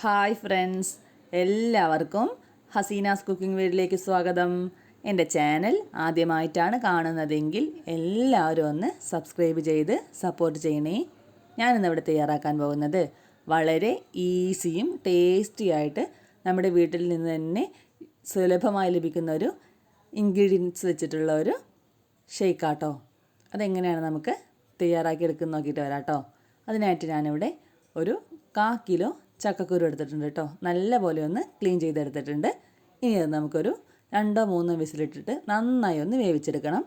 Hi friends എല്ലാവർക്കും Hasina's cooking വീഡിലേക്ക് സ്വാഗതം. എന്റെ ചാനൽ ആദ്യമായിട്ടാണ് കാണുന്നതെങ്കിൽ എല്ലാവരും ഒന്ന് സബ്സ്ക്രൈബ് ചെയ്ത് സപ്പോർട്ട് ചെയ്യണേ. ഞാനിന്ന് ഇവിടെ തയ്യാറാക്കാൻ പോകുന്നത് വളരെ ഈസിയും ടേസ്റ്റി ആയിട്ട് നമ്മുടെ വീട്ടിൽ നിന്ന് തന്നെ സുലഭമായി ലഭിക്കുന്ന ഒരു ഇൻഗ്രീഡിയൻസ് വെച്ചിട്ടുള്ള ഒരു ഷെയ്ക്കാട്ടോ അതെങ്ങനെയാണ് നമുക്ക് തയ്യാറാക്കി എടുക്കുന്ന നോക്കിയിട്ട് വരാം കേട്ടോ അതിനായിട്ട് ഞാനിവിടെ ഒരു കാ കിലോ ചക്കക്കുരു എടുത്തിട്ടുണ്ട് കേട്ടോ. നല്ലപോലെ ഒന്ന് ക്ലീൻ ചെയ്തെടുത്തിട്ടുണ്ട്. ഇനി അത് നമുക്കൊരു രണ്ടോ മൂന്നോ വിസിലിട്ടിട്ട് നന്നായി ഒന്ന് വേവിച്ചെടുക്കണം.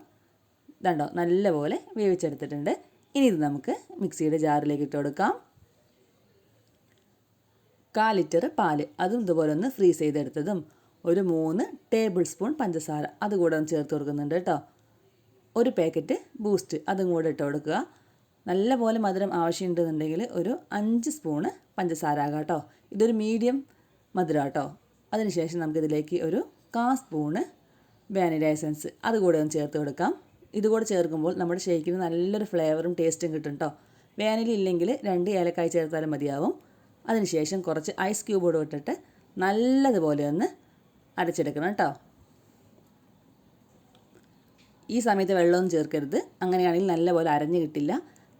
ഇതുണ്ടോ നല്ലപോലെ വേവിച്ചെടുത്തിട്ടുണ്ട്. ഇനി ഇത് നമുക്ക് മിക്സിയുടെ ജാറിലേക്ക് ഇട്ട് കൊടുക്കാം. കാൽ ലിറ്റർ പാൽ അതും ഇതുപോലെ ഒന്ന് ഫ്രീസ് ചെയ്തെടുത്തതും ഒരു മൂന്ന് ടേബിൾ സ്പൂൺ പഞ്ചസാര അതുകൂടെ ഒന്ന് ചേർത്ത് കൊടുക്കുന്നുണ്ട് കേട്ടോ. ഒരു പാക്കറ്റ് ബൂസ്റ്റ് അതും കൂടെ ഇട്ട് കൊടുക്കുക. നല്ല പോലെ മധുരം ആവശ്യമുണ്ടെന്നുണ്ടെങ്കിൽ ഒരു അഞ്ച് സ്പൂണ് പഞ്ചസാര ആകാം കേട്ടോ. ഇതൊരു മീഡിയം മധുരം കേട്ടോ അതിനുശേഷം നമുക്കിതിലേക്ക് ഒരു കാ സ്പൂണ് വാനില എസൻസ് അതുകൂടെ ഒന്ന് ചേർത്ത് കൊടുക്കാം. ഇതുകൂടെ ചേർക്കുമ്പോൾ നമ്മുടെ ഷേക്കിന് നല്ലൊരു ഫ്ലേവറും ടേസ്റ്റും കിട്ടും കേട്ടോ. വാനില ഇല്ലെങ്കിൽ രണ്ട് ഏലക്കായ് ചേർത്താലും മതിയാവും. അതിനുശേഷം കുറച്ച് ഐസ് ക്യൂബ് കൂടെ ഇട്ടിട്ട് നല്ലതുപോലെ ഒന്ന് അരച്ചെടുക്കണം കേട്ടോ. ഈ സമയത്ത് വെള്ളമൊന്നും ചേർക്കരുത്. അങ്ങനെയാണെങ്കിൽ നല്ലപോലെ അരഞ്ഞു കിട്ടില്ല.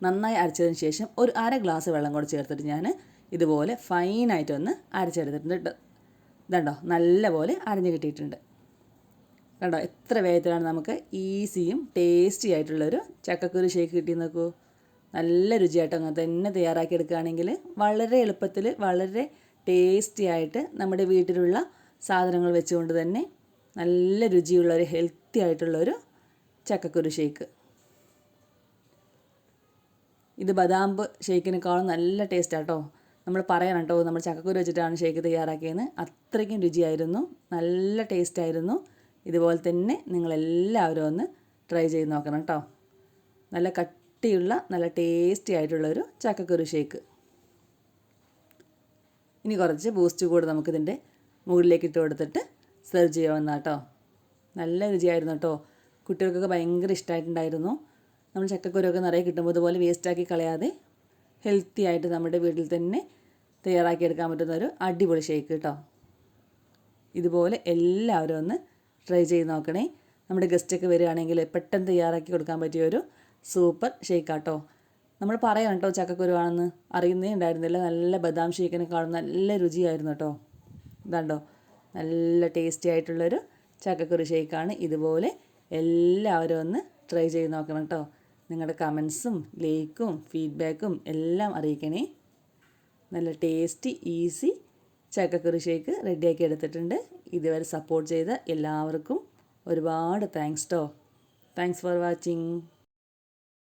നന്നായി അരച്ചതിന് ശേഷം ഒരു അര ഗ്ലാസ് വെള്ളം കൂടെ ചേർത്തിട്ട് ഞാൻ ഇതുപോലെ ഫൈനായിട്ടൊന്ന് അരച്ചെടുത്തിട്ടുണ്ട്. ഇതുണ്ടോ നല്ലപോലെ അരഞ്ഞ് കിട്ടിയിട്ടുണ്ട്. കണ്ടോ? എത്ര വേഗത്തിലാണ് നമുക്ക് ഈസിയും ടേസ്റ്റി ആയിട്ടുള്ളൊരു ചക്കക്കുരു ഷേക്ക് കിട്ടി നോക്കൂ. നല്ല രുചിയായിട്ട് അങ്ങനെ തന്നെ തയ്യാറാക്കി എടുക്കുകയാണെങ്കിൽ വളരെ എളുപ്പത്തിൽ വളരെ ടേസ്റ്റി ആയിട്ട് നമ്മുടെ വീട്ടിലുള്ള സാധനങ്ങൾ വെച്ചുകൊണ്ട് തന്നെ നല്ല രുചിയുള്ള ഒരു ഹെൽത്തി ആയിട്ടുള്ളൊരു ചക്കക്കുരു ഷേക്ക്. ഇത് ബദാം ഷേക്കിനേക്കാളും നല്ല ടേസ്റ്റ് ആട്ടോ നമ്മൾ പറയണം കേട്ടോ നമ്മൾ ചക്കക്കുരു വെച്ചിട്ടാണ് ഷേക്ക് തയ്യാറാക്കിയതെന്ന്. അത്രയ്ക്കും രുചിയായിരുന്നു നല്ല ടേസ്റ്റ് ആയിരുന്നു. ഇതുപോലെ തന്നെ നിങ്ങളെല്ലാവരും ഒന്ന് ട്രൈ ചെയ്ത് നോക്കണം കേട്ടോ നല്ല കട്ടിയുള്ള നല്ല ടേസ്റ്റി ആയിട്ടുള്ളൊരു ചക്കക്കുരു ഷേക്ക്. ഇനി കുറച്ച് ബൂസ്റ്റ് കൂടെ നമുക്കിതിന്റെ മുകളിലേക്ക് ഇട്ട് കൊടുത്തിട്ട് സെർവ് ചെയ്യാവുന്ന കേട്ടോ നല്ല രുചിയായിരുന്നു കേട്ടോ കുട്ടികൾക്കൊക്കെ ഭയങ്കര ഇഷ്ടമായിട്ടുണ്ടായിരുന്നു നമ്മൾ ചക്കക്കുരുവൊക്കെ നിറയെ കിട്ടുമ്പോൾ ഇതുപോലെ വേസ്റ്റാക്കി കളയാതെ ഹെൽത്തി ആയിട്ട് നമ്മുടെ വീട്ടിൽ തന്നെ തയ്യാറാക്കി എടുക്കാൻ പറ്റുന്ന ഒരു അടിപൊളി ഷേക്ക് കേട്ടോ. ഇതുപോലെ എല്ലാവരും ഒന്ന് ട്രൈ ചെയ്ത് നോക്കണേ. നമ്മുടെ ഗസ്റ്റൊക്കെ വരികയാണെങ്കിൽ പെട്ടെന്ന് തയ്യാറാക്കി കൊടുക്കാൻ പറ്റിയ ഒരു സൂപ്പർ ഷേക്കാട്ടോ നമ്മൾ പറയാം കേട്ടോ ചക്കക്കുരുവാണെന്ന് അറിയുന്നേ ഉണ്ടായിരുന്നില്ല. നല്ല ബദാം ഷേക്കിനെക്കാളും നല്ല രുചിയായിരുന്നു കേട്ടോ. ഇതാണ്ടോ? നല്ല ടേസ്റ്റി ആയിട്ടുള്ളൊരു ചക്കക്കുരു ഷേക്കാണ് ഇതുപോലെ എല്ലാവരും ഒന്ന് ട്രൈ ചെയ്ത് നോക്കണം കേട്ടോ. നിങ്ങളുടെ കമൻസും ലൈക്കും ഫീഡ്ബാക്കും എല്ലാം അറിയിക്കണേ. നല്ല ടേസ്റ്റി ഈസി ചക്കക്കുരു ഷേക്ക് റെഡിയാക്കി എടുത്തിട്ടുണ്ട്. ഇതുവരെ സപ്പോർട്ട് ചെയ്ത എല്ലാവർക്കും ഒരുപാട് thanks to thanks for watching